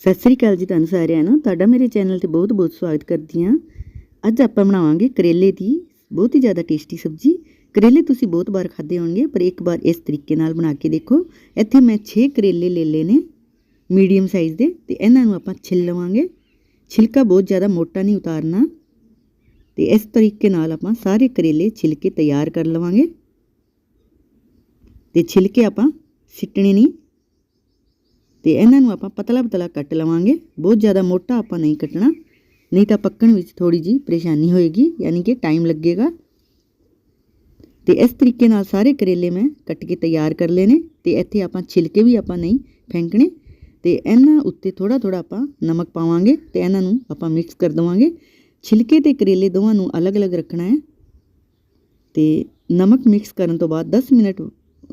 ਸਤਿ ਸ੍ਰੀ ਅਕਾਲ ਜੀ ਤੁਹਾਨੂੰ ਸਾਰਿਆਂ ਨੂੰ। ਤੁਹਾਡਾ ਮੇਰੇ ਚੈਨਲ ਤੇ ਬਹੁਤ-ਬਹੁਤ ਸਵਾਗਤ ਕਰਦੀ ਹਾਂ। ਅੱਜ ਆਪਾਂ ਬਣਾਵਾਂਗੇ ਕਰੇਲੇ ਦੀ ਬਹੁਤ ਹੀ ਜ਼ਿਆਦਾ ਟੇਸਟੀ ਸਬਜ਼ੀ। ਕਰੇਲੇ ਤੁਸੀਂ ਬਹੁਤ ਵਾਰ ਖਾਦੇ ਹੋਣਗੇ, ਪਰ ਇੱਕ ਵਾਰ ਇਸ ਤਰੀਕੇ ਨਾਲ ਬਣਾ ਕੇ ਦੇਖੋ। ਇੱਥੇ ਮੈਂ 6 ਕਰੇਲੇ ਲੈ ਲਏ ਨੇ ਮੀਡੀਅਮ ਸਾਈਜ਼ ਦੇ, ਤੇ ਇਹਨਾਂ ਨੂੰ ਆਪਾਂ ਛਿੱਲ ਲਵਾਂਗੇ। ਛਿਲਕਾ ਬਹੁਤ ਜ਼ਿਆਦਾ ਮੋਟਾ ਨਹੀਂ ਉਤਾਰਨਾ। ਤੇ ਇਸ ਤਰੀਕੇ ਨਾਲ ਆਪਾਂ ਸਾਰੇ ਕਰੇਲੇ ਛਿਲ ਕੇ ਤਿਆਰ ਕਰ ਲਵਾਂਗੇ। ਤੇ ਛਿਲਕੇ ਆਪਾਂ ਸਿੱਟਣੇ ਨਹੀਂ। ਤੇ ਇਹਨਾਂ ਨੂੰ ਆਪਾਂ ਪਤਲਾ ਪਤਲਾ ਕੱਟ ਲਵਾਂਗੇ। ਬਹੁਤ ਜ਼ਿਆਦਾ ਮੋਟਾ ਆਪਾਂ ਨਹੀਂ ਕੱਟਣਾ। ਨਹੀਂ ਤਾਂ ਪੱਕਣ ਵਿੱਚ ਥੋੜੀ ਜੀ ਪਰੇਸ਼ਾਨੀ ਹੋਏਗੀ, ਯਾਨੀ ਕਿ ਟਾਈਮ ਲੱਗੇਗਾ। ਤੇ ਇਸ ਤਰੀਕੇ ਨਾਲ ਸਾਰੇ ਕਰੇਲੇ ਮੈਂ ਕੱਟ ਕੇ ਤਿਆਰ ਕਰ ਲਏ ਨੇ। ਤੇ ਇੱਥੇ ਆਪਾਂ ਛਿਲਕੇ ਵੀ ਆਪਾਂ ਨਹੀਂ ਫੈਂਕਣੇ। ਤੇ ਇਹਨਾਂ ਉੱਤੇ ਥੋੜਾ ਥੋੜਾ ਆਪਾਂ ਨਮਕ ਪਾਵਾਂਗੇ ਤੇ ਇਹਨਾਂ ਨੂੰ ਆਪਾਂ ਮਿਕਸ ਕਰ ਦਵਾਂਗੇ। ਛਿਲਕੇ ਤੇ ਕਰੇਲੇ ਦੋਵਾਂ ਨੂੰ ਅਲੱਗ-ਅਲੱਗ ਰੱਖਣਾ ਹੈ। ਤੇ ਨਮਕ ਮਿਕਸ ਕਰਨ ਤੋਂ ਬਾਅਦ 10 ਮਿੰਟ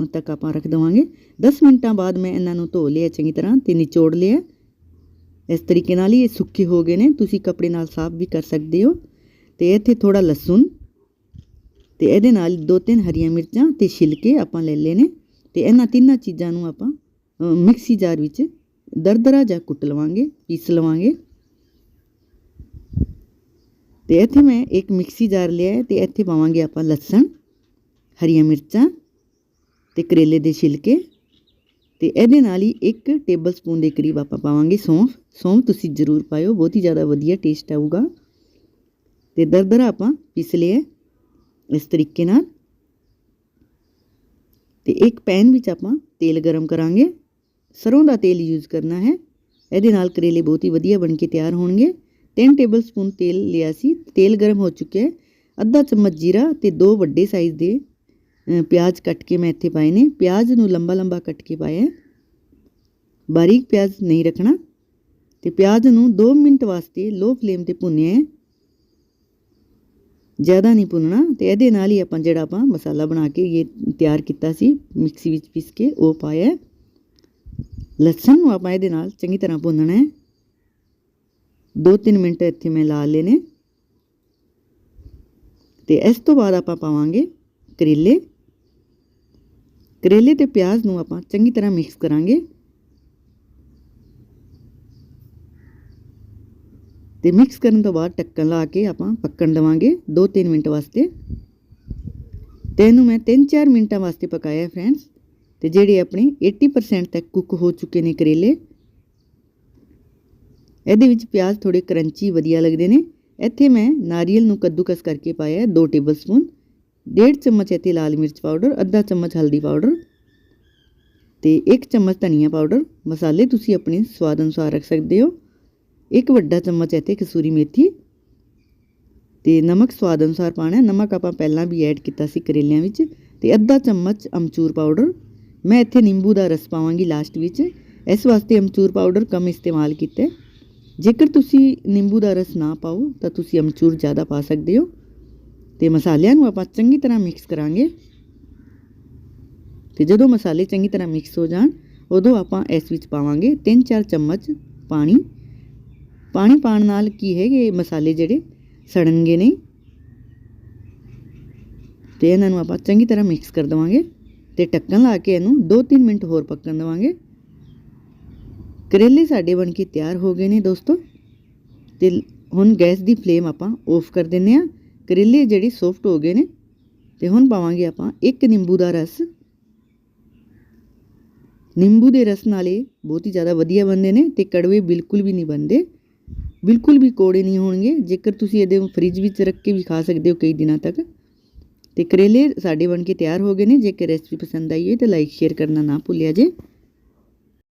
ਤੱਕ ਆਪਾਂ ਰੱਖ ਦਵਾਂਗੇ। 10 ਮਿੰਟਾਂ ਬਾਅਦ ਮੈਂ ਇਹਨਾਂ ਨੂੰ ਧੋ ਲਿਆ ਚੰਗੀ ਤਰ੍ਹਾਂ ਤੇ ਨਿਚੋੜ ਲਿਆ। ਇਸ ਤਰੀਕੇ ਨਾਲ ਹੀ ਇਹ ਸੁੱਕੇ ਹੋ ਗਏ ਨੇ। ਤੁਸੀਂ ਕੱਪੜੇ ਨਾਲ ਸਾਫ਼ ਵੀ ਕਰ ਸਕਦੇ ਹੋ। ਤੇ ਇੱਥੇ ਥੋੜਾ ਲਸਣ ਤੇ ਇਹਦੇ ਨਾਲ ਦੋ ਤਿੰਨ ਹਰੀਆਂ ਮਿਰਚਾਂ ਤੇ ਛਿਲਕੇ ਆਪਾਂ ਲੈ ਲਏ ਨੇ। ਤੇ ਇਹਨਾਂ ਤਿੰਨਾਂ ਚੀਜ਼ਾਂ ਨੂੰ ਆਪਾਂ ਮਿਕਸੀ ਜਾਰ ਵਿੱਚ ਦਰਦਰਾ ਜਾਂ ਕੁੱਟ ਲਵਾਂਗੇ, ਪੀਸ ਲਵਾਂਗੇ। ਤੇ ਇੱਥੇ ਮੈਂ ਇੱਕ ਮਿਕਸੀ ਜਾਰ ਲਿਆ ਹੈ ਤੇ ਇੱਥੇ ਪਾਵਾਂਗੇ ਆਪਾਂ ਲਸਣ, ਹਰੀਆਂ ਮਿਰਚਾਂ ਤੇ ਕਰੇਲੇ ਦੇ ਛਿਲਕੇ ਤੇ ਇਹਦੇ ਨਾਲ ਹੀ ਇੱਕ ਟੇਬਲ ਸਪੂਨ ਦੇ ਕਰੀਬ ਆਪਾਂ ਪਾਵਾਂਗੇ ਸੌਂਫ। ਸੌਂਫ ਤੁਸੀਂ ਜ਼ਰੂਰ ਪਾਇਓ ਬਹੁਤ ਹੀ ਜ਼ਿਆਦਾ ਵਧੀਆ ਟੇਸਟ ਆਊਗਾ। ਤੇ ਦਰਦਰਾ ਆਪਾਂ ਪੀਸ ਲਿਆ ਇਸ ਤਰੀਕੇ ਨਾਲ। ਤੇ ਇੱਕ ਪੈਨ ਵਿੱਚ ਆਪਾਂ ਤੇਲ ਗਰਮ ਕਰਾਂਗੇ। ਸਰੋਂ ਦਾ ਤੇਲ ਯੂਜ਼ ਕਰਨਾ ਹੈ। ਇਹਦੇ ਨਾਲ ਕਰੇਲੇ ਬਹੁਤ ਹੀ ਵਧੀਆ ਬਣ ਕੇ ਤਿਆਰ ਹੋਣਗੇ। 3 ਟੇਬਲ ਸਪੂਨ ਤੇਲ ਲਿਆ ਸੀ। ਤੇਲ ਗਰਮ ਹੋ ਚੁੱਕਿਆ ਹੈ। ਅੱਧਾ ਚਮਚ ਜੀਰਾ ਤੇ ਦੋ ਵੱਡੇ ਸਾਈਜ਼ ਦੇ ਅ, ਪਿਆਜ਼ ਕੱਟ ਕੇ ਮੈਂ ਇੱਥੇ ਪਾਏ ਨੇ। ਪਿਆਜ਼ ਨੂੰ ਲੰਬਾ ਲੰਬਾ ਕੱਟ ਕੇ ਪਾਇਆ ਹੈ। ਬਾਰੀਕ ਪਿਆਜ਼ ਨਹੀਂ ਰੱਖਣਾ। ਤੇ ਪਿਆਜ਼ ਨੂੰ 2 ਮਿੰਟ ਵਾਸਤੇ ਲੋ ਫਲੇਮ ਤੇ ਭੁੰਨਿਆ ਹੈ। ਜ਼ਿਆਦਾ ਨਹੀਂ ਭੁੰਨਣਾ ਤੇ ਇਹਦੇ ਨਾਲ ਹੀ ਆਪਾਂ ਜਿਹੜਾ ਆਪਾਂ ਮਸਾਲਾ ਬਣਾ ਕੇ ਇਹ ਤਿਆਰ ਕੀਤਾ ਸੀ, ਮਿਕਸੀ ਵਿੱਚ ਪੀਸ ਕੇ ਉਹ ਪਾਇਆ ਲਸਣ ਨੂੰ ਆਪਾਂ ਇਹਦੇ ਨਾਲ ਚੰਗੀ ਤਰ੍ਹਾਂ ਭੁੰਨਣਾ ਹੈ। 2-3 ਮਿੰਟ ਇੱਥੇ ਮੈਂ ਲਾ ਲਏ ਨੇ। ਤੇ ਇਸ ਤੋਂ ਬਾਅਦ ਆਪਾਂ ਪਾਵਾਂਗੇ ਕਰੇਲੇ। ਕਰੇਲੇ ਤੇ ਪਿਆਜ਼ ਨੂੰ ਆਪਾਂ ਚੰਗੀ ਤਰ੍ਹਾਂ ਮਿਕਸ ਕਰਾਂਗੇ। ਤੇ ਮਿਕਸ ਕਰਨ ਤੋਂ ਬਾਅਦ ਢੱਕਣ ਲਾ ਕੇ ਆਪਾਂ ਪੱਕਣ ਦੇਵਾਂਗੇ 2-3 ਮਿੰਟ ਵਾਸਤੇ। ਤੇ ਇਹਨੂੰ ਮੈਂ 3-4 ਮਿੰਟਾਂ ਵਾਸਤੇ ਪਕਾਇਆ ਫਰੈਂਡਸ ਤੇ ਜਿਹੜੇ ਆਪਣੇ 80% ਤੱਕ ਕੁੱਕ ਹੋ ਚੁੱਕੇ ਨੇ ਕਰੇਲੇ, ਇਹਦੇ ਵਿੱਚ ਪਿਆਜ਼ ਥੋੜੇ ਕਰੰਚੀ ਵਧੀਆ ਲੱਗਦੇ ਨੇ। ਇੱਥੇ ਮੈਂ ਨਾਰੀਅਲ ਨੂੰ ਕੱਦੂਕਸ ਕਰਕੇ ਪਾਇਆ ਹੈ 2 ਟੇਬਲ ਸਪੂਨ ਡੇਢ ਚਮਚ ਇੱਥੇ ਲਾਲ ਮਿਰਚ ਪਾਊਡਰ, ਅੱਧਾ ਚਮਚ ਹਲਦੀ ਪਾਊਡਰ ਤੇ 1 ਚਮਚ ਧਨੀਆ ਪਾਊਡਰ। ਮਸਾਲੇ ਤੁਸੀਂ ਆਪਣੇ ਸਵਾਦ ਅਨੁਸਾਰ ਰੱਖ ਸਕਦੇ ਹੋ। ਇੱਕ ਵੱਡਾ ਚਮਚ ਇੱਥੇ ਕਸੂਰੀ ਮੇਥੀ ਤੇ ਨਮਕ ਸਵਾਦ ਅਨੁਸਾਰ ਪਾਣਾ ਨਮਕ ਆਪਾਂ ਪਹਿਲਾਂ ਵੀ ਐਡ ਕੀਤਾ ਸੀ ਕਰੇਲਿਆਂ ਵਿੱਚ ਤੇ ਅੱਧਾ ਚਮਚ ਅਮਚੂਰ ਪਾਊਡਰ। ਮੈਂ ਇੱਥੇ ਨਿੰਬੂ ਦਾ ਰਸ ਪਾਵਾਂਗੀ ਲਾਸਟ ਵਿੱਚ। ਇਸ ਵਾਸਤੇ ਅਮਚੂਰ ਪਾਊਡਰ ਕਮ ਇਸਤੇਮਾਲ ਕੀਤਾ ਜੇਕਰ ਤੁਸੀਂ ਨਿੰਬੂ ਦਾ ਰਸ ਨਾ ਪਾਓ ਤਾਂ ਤੁਸੀਂ ਅਮਚੂਰ ਜ਼ਿਆਦਾ ਪਾ ਸਕਦੇ ਹੋ। ਤੇ ਮਸਾਲਿਆਂ ਨੂੰ ਆਪਾਂ ਚੰਗੀ ਤਰ੍ਹਾਂ ਮਿਕਸ ਕਰਾਂਗੇ। ਤੇ ਜਦੋਂ ਮਸਾਲੇ ਚੰਗੀ ਤਰ੍ਹਾਂ ਮਿਕਸ ਹੋ ਜਾਣ, ਉਦੋਂ ਆਪਾਂ ਇਸ ਵਿੱਚ ਪਾਵਾਂਗੇ 3-4 ਚਮਚ ਪਾਣੀ। ਪਾਣੀ ਪਾਣ ਨਾਲ ਕੀ ਹੈ ਕਿ ਮਸਾਲੇ ਜਿਹੜੇ ਸੜਨਗੇ ਨਹੀਂ। ਤੇ ਇਹਨਾਂ ਨੂੰ ਆਪਾਂ ਚੰਗੀ ਤਰ੍ਹਾਂ ਮਿਕਸ ਕਰ ਦਵਾਂਗੇ ਤੇ ਢੱਕਣ ਲਾ ਕੇ ਇਹਨੂੰ 2-3 ਮਿੰਟ ਹੋਰ ਪੱਕਣ ਦਵਾਂਗੇ। ਕਰੇਲੇ ਸਾਡੇ ਬਣ ਕੇ ਤਿਆਰ ਹੋ ਗਏ ਨੇ ਦੋਸਤੋ। ਤੇ ਹੁਣ ਗੈਸ ਦੀ ਫਲੇਮ ਆਪਾਂ ਆਫ ਕਰ ਦਿੰਨੇ ਆ ਕਰੇਲੇ ਜਿਹੜੇ ਸੌਫਟ ਹੋ ਗਏ ਨੇ, ਤੇ ਹੁਣ ਪਾਵਾਂਗੇ ਆਪਾਂ ਇੱਕ ਨਿੰਬੂ ਦਾ ਰਸ। ਨਿੰਬੂ ਦੇ ਰਸ ਨਾਲੇ ਬਹੁਤ ਹੀ ਜ਼ਿਆਦਾ ਵਧੀਆ ਬਣਦੇ ਨੇ ਤੇ ਕੜਵੇ ਬਿਲਕੁਲ ਵੀ ਨਹੀਂ ਬਣਦੇ। ਬਿਲਕੁਲ ਵੀ ਕੋੜੇ ਨਹੀਂ ਹੋਣਗੇ, ਜੇਕਰ ਤੁਸੀਂ ਇਹਦੇ ਫ੍ਰਿਜ ਵਿੱਚ ਰੱਖ ਕੇ ਵੀ ਖਾ ਸਕਦੇ ਹੋ ਕਈ ਦਿਨਾਂ ਤੱਕ। ਤੇ ਕਰੇਲੇ ਸਾਡੇ ਬਣ ਕੇ ਤਿਆਰ ਹੋ ਗਏ ਨੇ, ਜੇਕਰ ਰੈਸਪੀ ਪਸੰਦ ਆਈ ਹੈ ਤਾਂ ਲਾਈਕ ਸ਼ੇਅਰ ਕਰਨਾ ਨਾ ਭੁੱਲਿਆ ਜੇ।